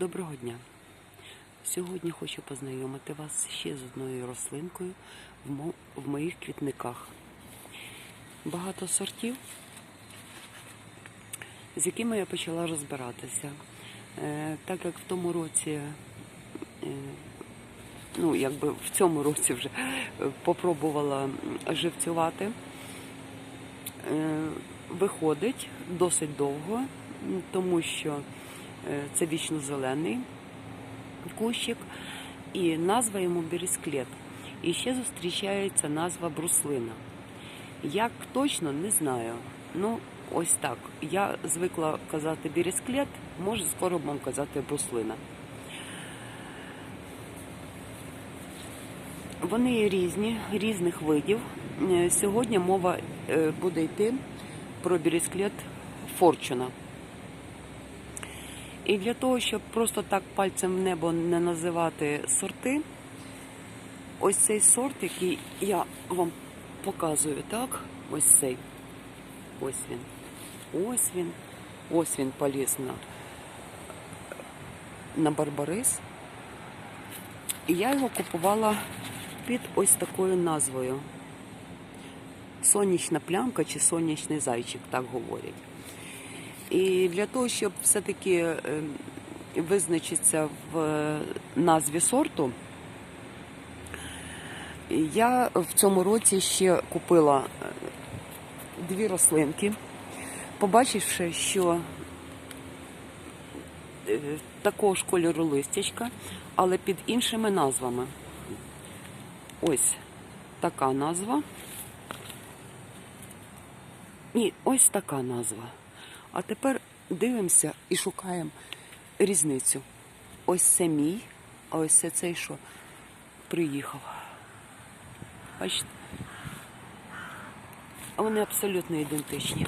Доброго дня! Сьогодні хочу познайомити вас ще з одною рослинкою в, моїх квітниках. Багато сортів, з якими я почала розбиратися. Е, так як в тому році, е, ну якби в цьому році вже попробувала живцювати, Е, виходить досить довго, тому що це вічно зелений кущик, і назва йому бересклет. І ще зустрічається назва бруслина. Як точно не знаю. Ну, ось так. Я звикла казати бересклет, може скоро будемо казати бруслина. Вони різні, різних видів. Е, Сьогодні мова е, буде йти про бересклет Форчуна. І для того, щоб просто так пальцем в небо не називати сорти, ось цей сорт, який я вам показую, так? Ось цей. Ось він. Ось він. Ось він поліз на, на Барбарис. І я його купувала під ось такою назвою. Сонячна плямка чи сонячний зайчик, так говорять. І для того, щоб все-таки е, визначитися в е, назві сорту, я в цьому році ще купила е, дві рослинки, побачивши, що е, такого ж кольору листячка, але під іншими назвами. Ось така назва. Ні, ось така назва. А тепер дивимося і шукаємо різницю. Ось це мій, а ось це цей, що приїхав. Бачите? А вони абсолютно ідентичні.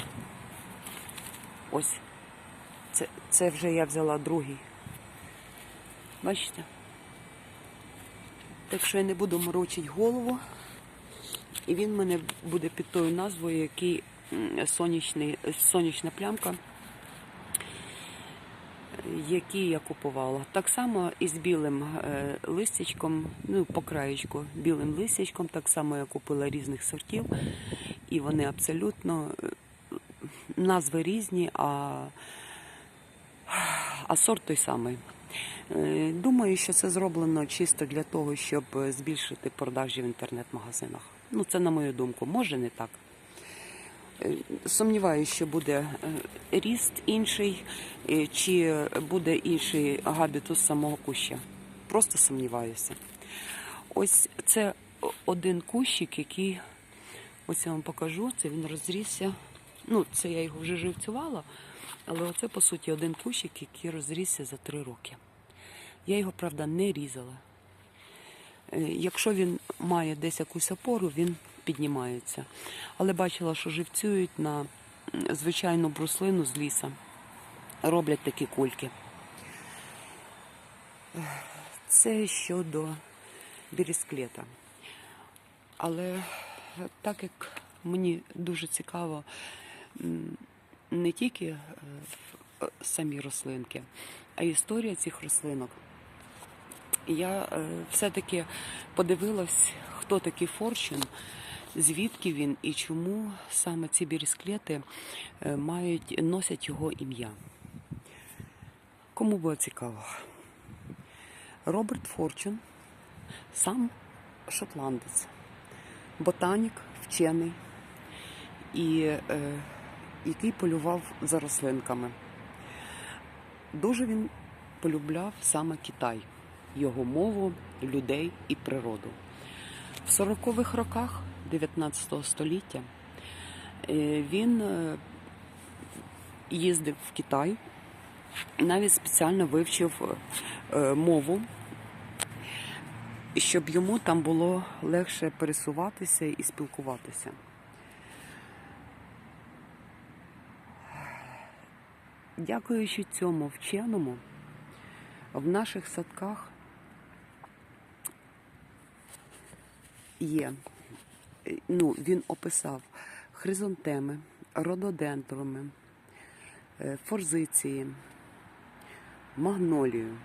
Ось. Це, це вже я взяла другий. Бачите? Так що я не буду морочити голову. І він мене буде під тою назвою, який сонячний, сонячна плямка, який я купувала. Так само і з білим е, листячком, ну, по краєчку, білим листячком, так само я купила різних сортів. І вони абсолютно е, назви різні, а, а сорт той самий. Е, Думаю, що це зроблено чисто для того, щоб збільшити продажі в інтернет-магазинах. Ну, це на мою думку, може не так. Сумніваюся, що буде е, ріст інший, е, чи буде інший габітус самого куща. Просто сумніваюся. Ось це один кущик, який ось я вам покажу. Це він розрісся. Ну, це я його вже живцювала, але оце, по суті, один кущик, який розрісся за три роки. Я його, правда, не різала. Е, Якщо він має десь якусь опору, він піднімається. Але бачила, що живцюють на звичайну бруслину з ліса. Роблять такі кульки. Це щодо бересклета. Але так як мені дуже цікаво не тільки е, самі рослинки, а історія цих рослинок. Я е, все-таки подивилась, хто такий Форчун, звідки він і чому саме ці бірісклети е, мають, носять його ім'я. Кому було цікаво? Роберт Форчун, сам шотландець, ботанік, вчений, і, е, який полював за рослинками. Дуже він полюбляв саме Китай, його мову, людей і природу. В 40-х роках 19 століття е, він е, їздив в Китай, навіть спеціально вивчив е, мову, щоб йому там було легше пересуватися і спілкуватися. Дякуючи цьому вченому, в наших садках є, ну, він описав хризантеми, рододендроми, е, форзиції, магнолію.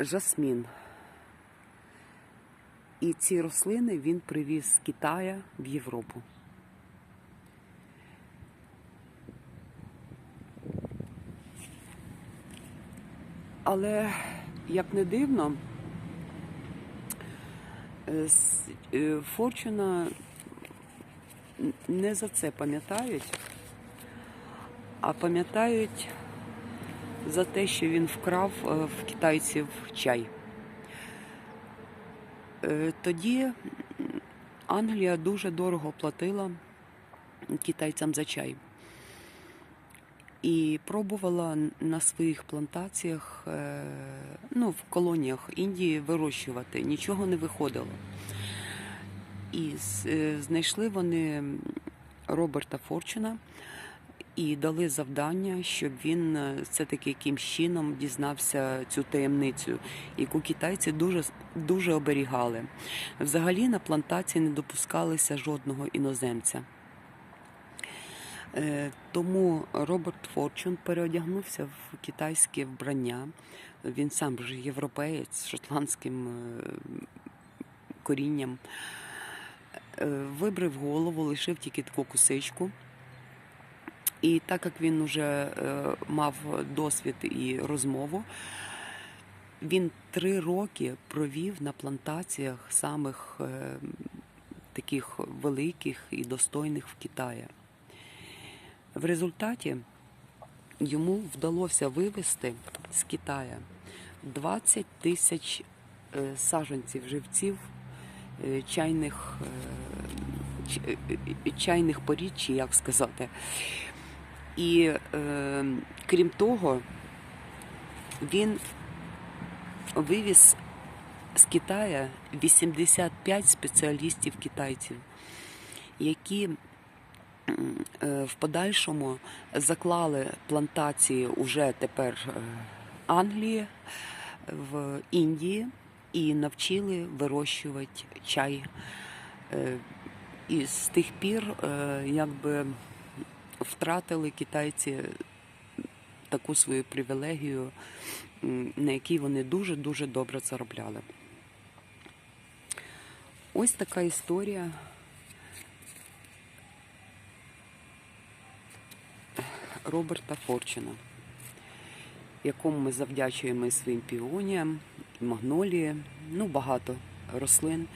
Жасмін. І ці рослини він привіз з Китая в Європу. Але, як не дивно, е, е, Форчуна не за це пам'ятають, а пам'ятають за те, що він вкрав е, в китайців чай. Тоді Англія дуже дорого платила китайцям за чай. І пробувала на своїх плантаціях, е, ну, в колоніях Індії вирощувати. Нічого не виходило. І е, знайшли вони Роберта Форчуна і дали завдання, щоб він е, все-таки якимсь чином дізнався цю таємницю, яку китайці дуже, дуже оберігали. Взагалі на плантації не допускалися жодного іноземця. Е, Тому Роберт Форчун переодягнувся в китайське вбрання. Він сам же європеєць з шотландським е, корінням. Е, Вибрив голову, лишив тільки таку косичку. І так як він вже мав досвід і розмову, він три роки провів на плантаціях самих таких великих і достойних в Китаї. В результаті йому вдалося вивезти з Китаю 20 тисяч е, саджанців живців е, чайних, е, чайних порід, як сказати. І крім того, він вивіз з Китаю 85 спеціалістів китайців, які в подальшому заклали плантації уже тепер е, Англії в Індії і навчили вирощувати чай. Е, І з тих пір е, якби втратили китайці таку свою привілегію, на якій вони дуже-дуже добре заробляли. Ось така історія. Роберта Форчина, якому ми завдячуємо своїм піоніям, і магнолії, ну багато рослин,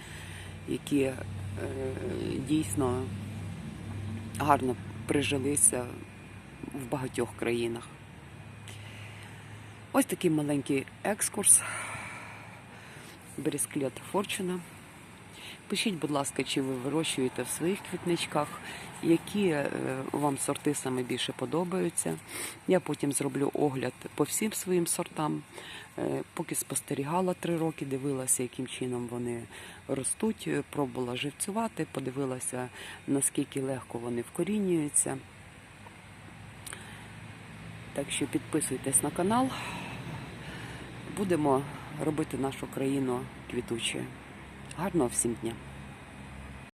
які е, дійсно гарно прижилися в багатьох країнах. Ось такий маленький екскурс. Бересклет Форчуна. Пишіть, будь ласка, чи ви вирощуєте в своїх квітничках, які е, вам сорти саме більше подобаються. Я потім зроблю огляд по всім своїм сортам. Е, Поки спостерігала три роки, дивилася, яким чином вони ростуть, е, пробувала живцювати, подивилася, наскільки легко вони вкорінюються. Так що підписуйтесь на канал. Будемо робити нашу країну квітучою. Гарного всім дня!